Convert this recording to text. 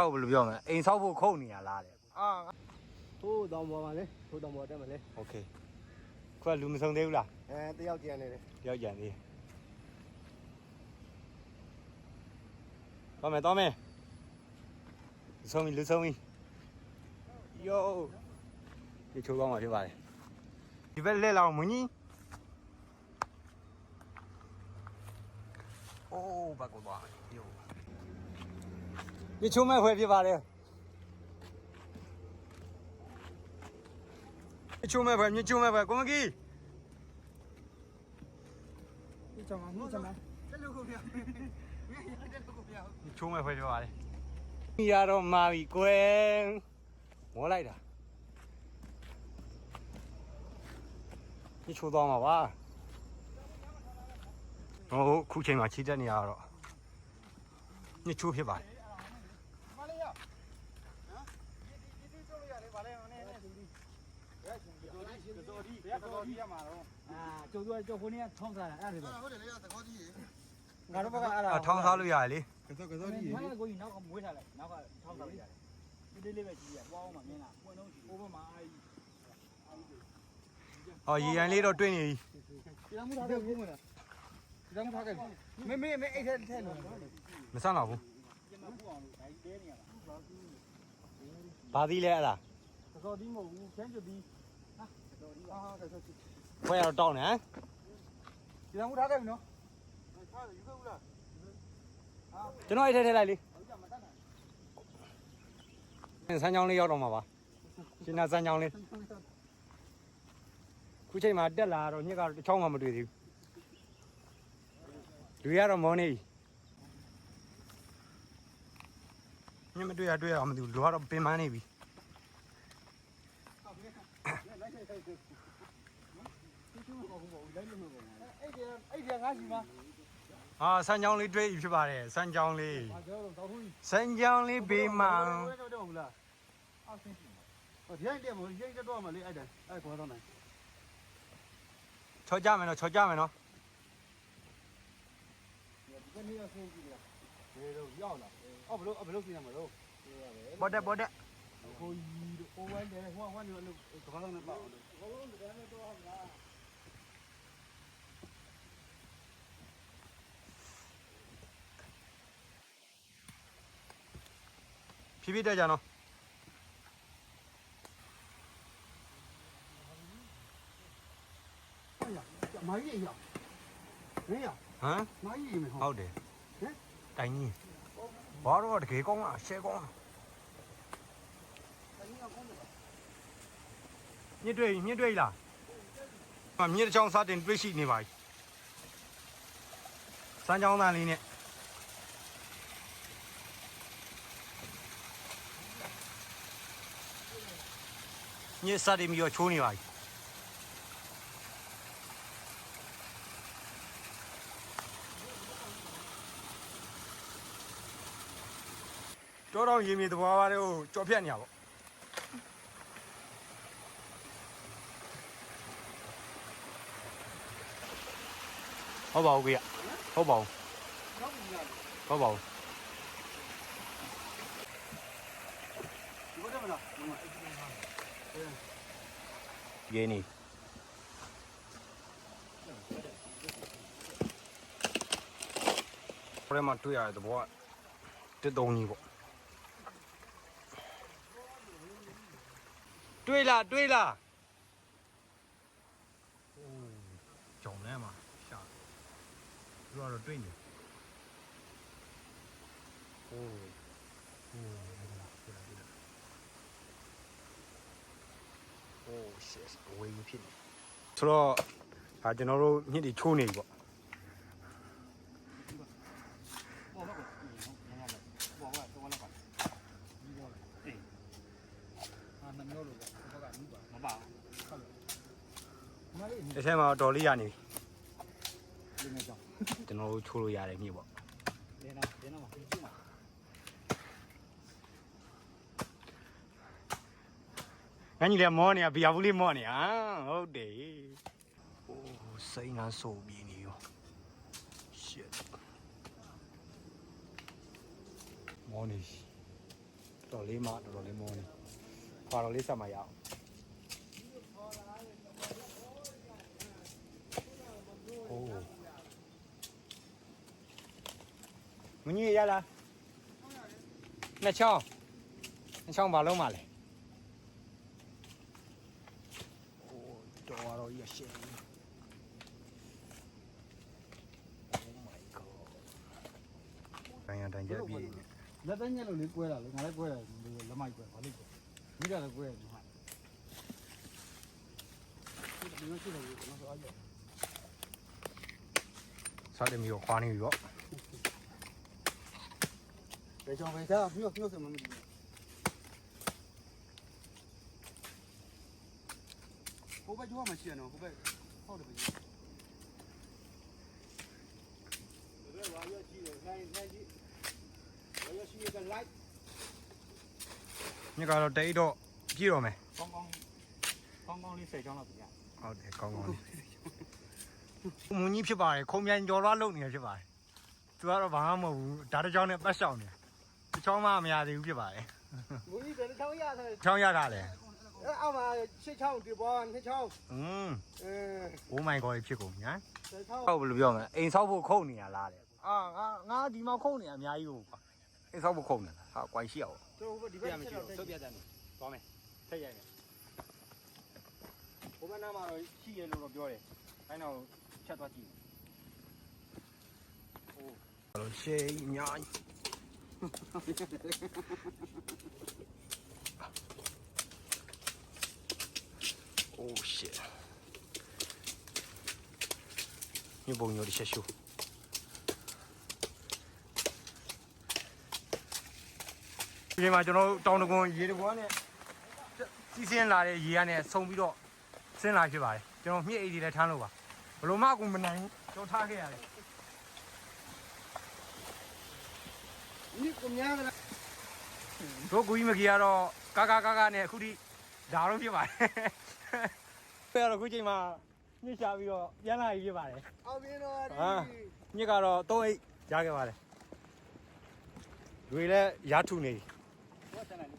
ဟုတ်ဘယ်လိုပြောမလဲအိမ်ဆောက်ဖို့ခုတ်နေရလားတဲ့ အာဟိုးတောင်ပေါ်ပါလေဟိုးတောင်ပေါ်တက်မလဲ โอเคခွက်လူမဆုံးသေးဘူးလား အဲတယောက်ကြံနေတယ် တယောက်ကြံသေးတော့မယ်တော့မယ်လူဆုံးပြီလူဆုံးပြီယိုဒီချိုးကောင်းမှာဖြစ်ပါတယ်ဒီဘက်လက်လောက်မင်းကြီးအိုးဘာကောပါယို ဒီချိုးမဲ့ခွဲဖြစ်ပါတယ်ဒီချိုးမဲ့ခွဲမြေချိုးမဲ့ခွဲကိုမကြီးဒီချောင်းမှာမှုချမ်းမှာတက်လို့ကိုပြချိုးမဲ့ဖွဲပြောပါလေမိရတော့မာပြီကွယ်မောလိုက်တာဒီချိုးသွားမှာပါဟိုခုချိန်မှာချီတက်နေရတော့ညချိုးဖြစ်ပါတယ် မလေးရဟမ်ဒီဒီတို့ရတယ်ဗာလဲမနေနဲ့ဒီဒီရဲရှင်ဒီတို့ဒီ တို့ဒီရဲတို့ဒီရမှာတော့အာကျုပ်တို့ကကျုပ်ခုနေ့ကထောင်းစားတာအဲ့ဒါတွေဟုတ်တယ်လေသကောကြီးရေငါတို့ဘက်ကအဲ့ဒါအထောင်းစားလို့ရတယ်လေကစောကမစောင်းကြီးရေကကိုကြီးနောက်ကမွေးထားလိုက်နောက်ကထောင်းစားလိုက်ရတယ်ဒီလေးလေးပဲကြီးရပွားအောင်မမြင်လားပွင့်တော့ရှိအိုးဘမှာအာကြီးဟောရေရန်လေးတော့တွေ့နေပြီဒီလမ်းမထားခဲ့ဘူးမလားဒီလမ်းမထားခဲ့ဘူးမမေမေအဲ့ထဲထဲလို့မဆန်းတော့ဘူးကျမပူအောင်လို့ဒါကြီးတဲနေရတာဘာသီးလဲအဲ့ဒါသစော်ဒီမဟုတ်ဘူးချမ်းကျွတ်ဒီ ဟာဟာကစောကြီးဖွဲရတော့တောင်းနေဟမ်ဒီလမ်းမထားခဲ့ဘူးနော်ဟာယူခဲ့ဦးလားကျွန်တော်အဲ့ထဲထဲလိုက်လေဟုတ်ကြမတတ်နိုင်ဆန်းချောင်းလေးရောက်တော့မှာပါရှင်နာဆန်းချောင်းလေးခုချိန်မှာတက်လာတော့ညက်ကတော့တစ်ချောင်းမှမတွေ့သေးဘူးလူရတော့မောနေပြီညက်မတွေ့ရတွေ့ရအောင်မသိဘူးလူကတော့ပင်ပန်းနေပြီ အဲ့ဒီအဲ့ဒီငါရှိမှာဟာဆန်းချောင်းလေးတွေ့ပြီဖြစ်ပါတယ်ဆန်းချောင်းလေးငါပြောတော့တောက်ထူးကြီးဆန်းချောင်းလေးဘေးမှာတော့တော့ဘူးလားအောက်ဆင်းရှိမှာဟိုရိုက်တယ်မို့ရိုက်တော့မှလေအဲ့ဒါအဲ့ခေါ်တော့နိုင်ချောကြမယ်နော်ချောကြမယ်နော်ဒီနေ့တော့ဆင်းကြည့်လားဘယ်တော့ရောက်လာအော်ဘလို့ဘလို့ပြင်ရမှာတော့ဘော့တက်ဘော့တက်ဟိုကြီး တို့ဟိုဝိုင်းတယ်ဟိုဝိုင်းတယ်လို့ကဘာလုံးနဲ့ပေါ့လို့ဘလုံးတည်းနဲ့တော့ဟာလားဖြည်းဖြည်းတက်ကြနော် မိုင်းကြီးရောက်ဟင်းရောက်ဟမ်မိုင်းကြီးမဟုတ်ဟုတ်တယ်ဟမ်တိုင်ကြီးဘာတော့တကယ်ကောင်းလားရှဲကောင်းလားညစ်တွေ့ညစ်တွေ့လားမမြေတစ်ချောင်းစတင်တွေ့ရှိနေပါပြီစမ်းချောင်းသားလေးနဲ့ညစ်စတင်ပြီးတော့ချိုးနေပါပြီတောတော်ရေမြေသဘာဝတွေကိုကြော်ဖြတ်နေရပါ ဘောဟုတ်ပါဘူးကြီးဟုတ်ပါဘူးဟုတ်ပါဘူးဒီဘက်တော့မလားရေနေဘယ်မှာတွေ့ရတဲ့သဘောကတစ်တုံးကြီးပေါ့တွေ့လားတွေ့လားအိုးကြောင်ထဲမှာရှာ သူကတော့တွေ့နေโอ้โอ้တွေ့လားတွေ့လားတွေ့လားโอ้ shit အဝေးကြီးဖြစ်နေဆိုတော့ဒါကျွန်တော်တို့ညစ်တွေချိုးနေပြီပေါ့ ပေါ်တော့ပေါ်တော့တော့လာပါဒီတော့အေး အာနှမျိုးလို့ပေါ့ဘက်ကနူးပါ မပါ မလေး တစ်ထဲမှာတော့တော်လေးရနေပြီ လေးနေကြောင်း ကျွန်တော်တို့ချိုးလို့ရတယ်ညစ်ပေါ့လဲနာလဲနာမှာကြည့်မှာငါညီလေးမောနေရဘီယာဘူးလေးမောနေဟာဟုတ်တယ်အိုးစိတ်နာဆိုးပြီးနေရော shit မောနေတော်လေးမှတော်တော်လေးမောနေခွာတော်လေးဆက်မရအောင် မင်းကြီးရလားနှစ်ချောင်းနှစ်ချောင်းဘာလုံးမလဲโอ้တော်တော်ရရှင်း Oh my god တိုင်းရတိုင်းကြပြည့်နေလက်တညက်လို့လေးကွဲတာလေငါလည်းကွဲတယ်လက်မိုက်ကွဲဘာလို့ကွဲမိတာလည်းကွဲတယ်ဟာဒီလိုရှိတယ်ကျွန်တော်ဆိုအားရစတယ်မျိုးခွာနေပြီပေါ့ ဘယ်ကြောင့်ပဲဒါမြို့မြို့စမမဒီဟိုဘက်ကျောင်းမှာရှိရနော်ဟိုဘက်ဟုတ်တယ်ဗျညကတော့တိတ်တော့ပြည့်တော့မယ်ကောင်းကောင်းကောင်းကောင်းလေး10ချောင်းလောက်ပြရဟုတ်တယ်ကောင်းကောင်းလေးမွန်ကြီးဖြစ်ပါတယ်ခုံပြန်ကြော်သွားလုံနေရဖြစ်ပါတယ်သူကတော့ဘာမှမဟုတ်ဘူးဒါတစ်ချောင်းနဲ့ပတ်ရှောင်နေ တစ်ချောင်းမှမရသေးဘူးဖြစ်ပါတယ်ဘုန်းကြီးဘယ်ချောင်းရလဲချောင်းရတာလေအဲအောက်မှာရှစ်ချောင်းဒီပေါ်နှစ်ချောင်းอืม အဲ Oh my god ဖြစ်ကုန်ညာဆယ်ချောင်းဟုတ်ဘယ်လိုပြောမလဲအိမ်ဆောက်ဖို့ခုံနေရလားတဲ့အာငါငါဒီမှာခုံနေရအများကြီးဟုတ်ကွာအိမ်ဆောက်ဖို့ခုံနေတာဟာကွိုင်ရှိအောင်တို့ဒီဘပြက်မချက်ကြည့်တော့တော့သုတ်ပြတ်တယ်သွားမယ်ထက်ရိုက်မယ်ဟိုဘက်နားမှာတော့ရှိရလို့တော့ပြောတယ်အဲတော့ချက်သွားကြည့်လို့ရှေးအများကြီး Oh shit. ညပုံညိုတစ်ချက်ရှိုးဒီမှာကျွန်တော်တို့တောင်တကွန်ရေတကွန်နဲ့စီးစင်းလာတဲ့ရေကနေဆုံပြီးတော့ဆင်းလာဖြစ်ပါတယ်ကျွန်တော်မြင့်အိတ်တွေလည်းထမ်းလို့ပါဘလို့မှအကူမနိုင်ဘူးကျွန်တော်ထားခဲ့ရတယ် ဒီကများကတို့ကူကြီးမကြီးကတော့ကာကာကာကာနဲ့အခုထိဒါတော့ဖြစ်ပါတယ်ဖဲတော့ခုချိန်မှာညှစ်ရှာပြီးတော့ပြန်လာပြီးဖြစ်ပါတယ်အောင်ပြင်းတော့ဒီဟာညစ်ကတော့3အိတ်ရခဲ့ပါတယ်တွေလည်းရာထုနေပြီတော့ဆက်လိုက်